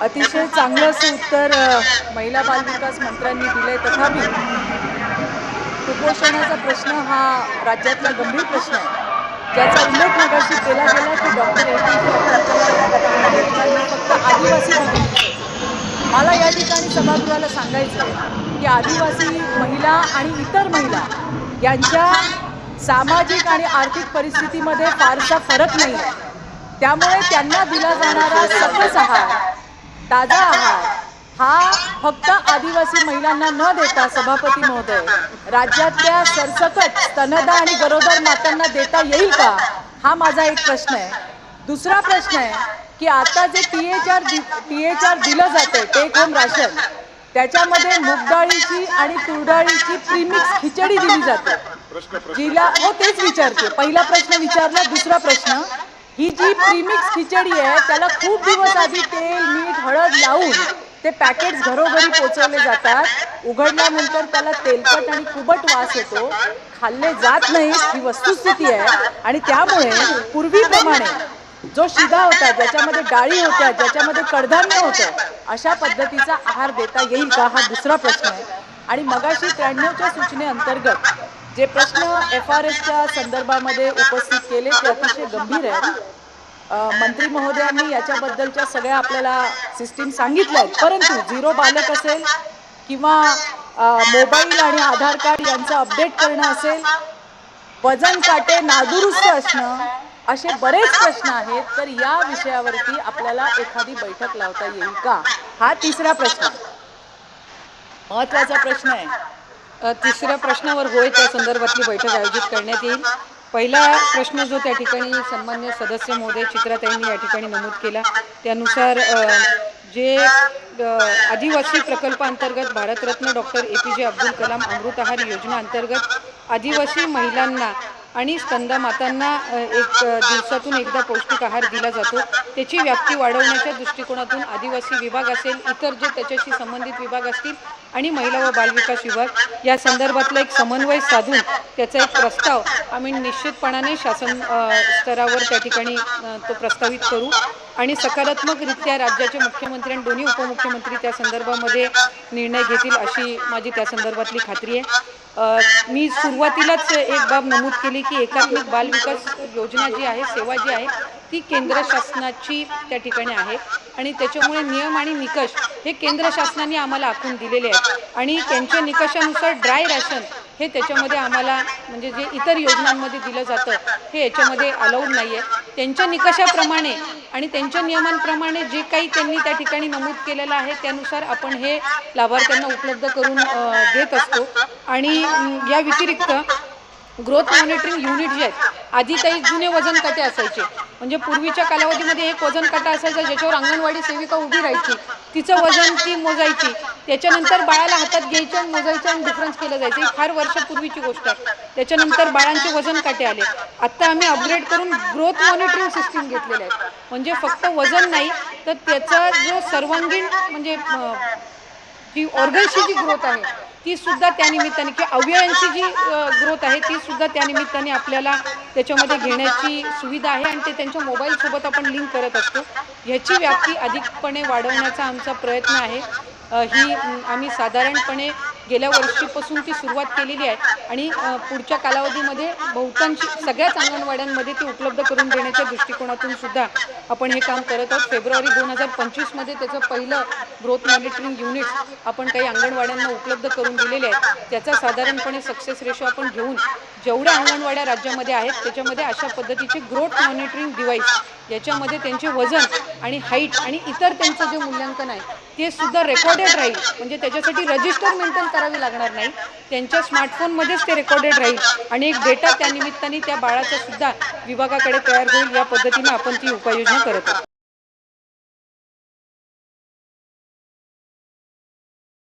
अतिशय चांगलं असं उत्तर महिला बालविकास मंत्र्यांनी दिलं आहे तथापि कुपोषणाचा प्रश्न हा राज्यातला गंभीर प्रश्न आहे. ज्याचा उल्लेख मगाशी केला गेला की डॉक्टर ए. पी. फक्त आदिवासी मला या ठिकाणी सभागृहाला सांगायचं आहे की आदिवासी महिला आणि इतर महिला यांच्या सामाजिक आणि आर्थिक परिस्थितीमध्ये फारसा फरक नाही आहे त्यामुळे त्यांना दिला जाणारा सकस आहार ताजा आहार. हा फक्त आदिवासी महिलांना न देता सभापती महोदय राज्यातल्या सरसकट स्तनदा आणि गरोदर मातांना देता येईल का? हा माझा एक प्रश्न आहे. दुसरा प्रश्न आहे की आता जे T H R T H R दिलं जातं टेक होम राशन त्याच्यामध्ये मूगडाळीची आणि तुरडाळीची प्रीमिक्स खिचडी दिली जाते. जिला हो तेच विचारते. पहिला प्रश्न विचारला दुसरा प्रश्न ही जी प्रीमिक्स खिचडी आहे त्याला खूप दिवस आधी तेल मीठ हळद लावून ते पॅकेट्स घरोघरी पोचवले जातात. उघडल्यानंतर त्याला तेलकट आणि कुबट वास येतो. खाल्ले जात नाही ही वस्तुस्थिती आहे. आणि त्यामुळे पूर्वीप्रमाणे जो शिधा होता ज्याच्यामध्ये डाळी होत्या ज्याच्यामध्ये कडधान्य होतं अशा पद्धतीचा आहार देता येईल का? हा दुसरा प्रश्न आहे. आणि मगाशी त्र्याण्णवच्या सूचनेअंतर्गत जे प्रश्न एफ आर एसच्या संदर्भामध्ये उपस्थित केले ते अतिशय गंभीर आहेत. मंत्री महोदयांनी याच्याबद्दलच्या सगळ्या आपल्याला सिस्टीम सांगितल्या आहेत. परंतु झिरो बालक असेल किंवा मोबाईल आणि आधार कार्ड यांचं अपडेट करणं असेल वजन काटे नादुरुस्त असणं असे बरेच प्रश्न आहेत तर या विषयावरती आपल्याला एखादी बैठक लावता येईल का? हा तिसरा प्रश्न. महत्त्वाचा प्रश्न आहे. तिसऱ्या प्रश्नावर होय त्या संदर्भातली बैठक आयोजित करण्यात येईल. पहिला प्रश्न जो त्या ठिकाणी सन्मान्य सदस्य महोदय चित्राताईंनी या ठिकाणी नमूद केला त्यानुसार जे आदिवासी प्रकल्पांतर्गत Bharat Ratna doctor A P J Abdul Kalam अमृत आहार योजना अंतर्गत आदिवासी महिलांना आणि स्कंदमातांना एक दिवसातून एकदा पौष्टिक आहार दिला जातो. त्याची व्याप्ती वाढवण्याच्या दृष्टिकोनातून आदिवासी विभाग असेल इतर जे त्याच्याशी संबंधित विभाग असतील आणि महिला व बालविकास विभाग या संदर्भातला एक समन्वय साधून त्याचा एक प्रस्ताव आम्ही निश्चितपणाने शासन स्तरावर त्या ठिकाणी तो प्रस्तावित करू. आणि सकारात्मकरित्या राज्याचे मुख्यमंत्री आणि दोन्ही उपमुख्यमंत्री त्या संदर्भामध्ये निर्णय घेतील अशी माझी त्या संदर्भातली खात्री आहे. मी सुरुवातीलाच एक बाब नमूद केली की एकात्मिक बालविकास योजना जी आहे सेवा जी आहे ती केंद्र शासनाची त्या ठिकाणी आहे. आणि त्याच्यामुळे नियम आणि निकष हे केंद्र शासनाने आम्हाला आखून दिलेले आहेत. आणि त्यांच्या निकषानुसार ड्राय रॅशन हे त्याच्यामध्ये आम्हाला म्हणजे जे इतर योजनांमध्ये दिलं जातं हे याच्यामध्ये अलाउड नाही आहे त्यांच्या निकषाप्रमाणे आणि त्यांच्या नियमांप्रमाणे जे काही त्यांनी त्या ठिकाणी नमूद केलेलं आहे त्यानुसार आपण हे लाभार्थ्यांना उपलब्ध करून देत असतो. आणि या व्यतिरिक्त ग्रोथ मॉनिटरिंग युनिट जे आहेत आधी काही जुने वजनकाटे असायचे. म्हणजे पूर्वीच्या कालावधीमध्ये एक वजन काटा असायचा ज्याच्यावर अंगणवाडी सेविका उभी राहायची. तिचं वजन ती मोजायची. त्याच्यानंतर बाळाला हातात घ्यायचं आणि मोजायचं आणि डिफरन्स केलं जायचं. ही फार वर्षापूर्वीची गोष्ट आहे. त्याच्यानंतर बाळांचे वजन काटे आले. आत्ता आम्ही अपग्रेड करून ग्रोथ मॉनिटरिंग सिस्टीम घेतलेले आहे. म्हणजे फक्त वजन नाही तर त्याचा जो सर्वांगीण म्हणजे जी ऑर्गन्सची जी ग्रोथ आहे ती सुद्धा त्या निमित्ताने किंवा अवयवांची जी ग्रोथ आहे ती सुद्धा त्या निमित्ताने आपल्याला त्याच्यामध्ये घेण्याची सुविधा आहे आणि ते त्यांच्या मोबाईलसोबत आपण लिंक करत असतो. ह्याची व्याप्ती अधिकपणे वाढवण्याचा आमचा प्रयत्न आहे. ही आम्ही साधारणपणे गेल्या वर्षीपासून ती सुरुवात केलेली आहे. आणि पुढच्या कालावधीमध्ये बहुतांशी सगळ्याच अंगणवाड्यांमध्ये ती उपलब्ध करून देण्याच्या दृष्टिकोनातून सुद्धा आपण हे काम करत आहोत. फेब्रुवारी दोन हजार पंचवीसमध्ये त्याचं पहिलं ग्रोथ मॉनिटरिंग युनिट्स आपण काही अंगणवाड्यांना उपलब्ध करून दिलेले आहेत. त्याचा साधारणपणे सक्सेस रेशो आपण घेऊन जेवढ्या अंगणवाड्या राज्यामध्ये आहेत त्याच्यामध्ये अशा पद्धतीचे ग्रोथ मॉनिटरिंग डिव्हाइस याच्यामध्ये त्यांचे वजन आणि हाईट आणि इतर त्यांचं जे मूल्यांकन आहे ते सुद्धा रेकॉर्डेड राहील. म्हणजे त्याच्यासाठी रजिस्टर मेंटेन करावी लागणार नाही. त्यांच्या स्मार्टफोनमध्येच ते रेकॉर्डेड राहील. आणि एक डेटा त्यानिमित्ताने त्या बाळाचा सुद्धा विभागाकडे तयार होईल या पद्धतीने आपण ती उपाययोजना करत आहोत.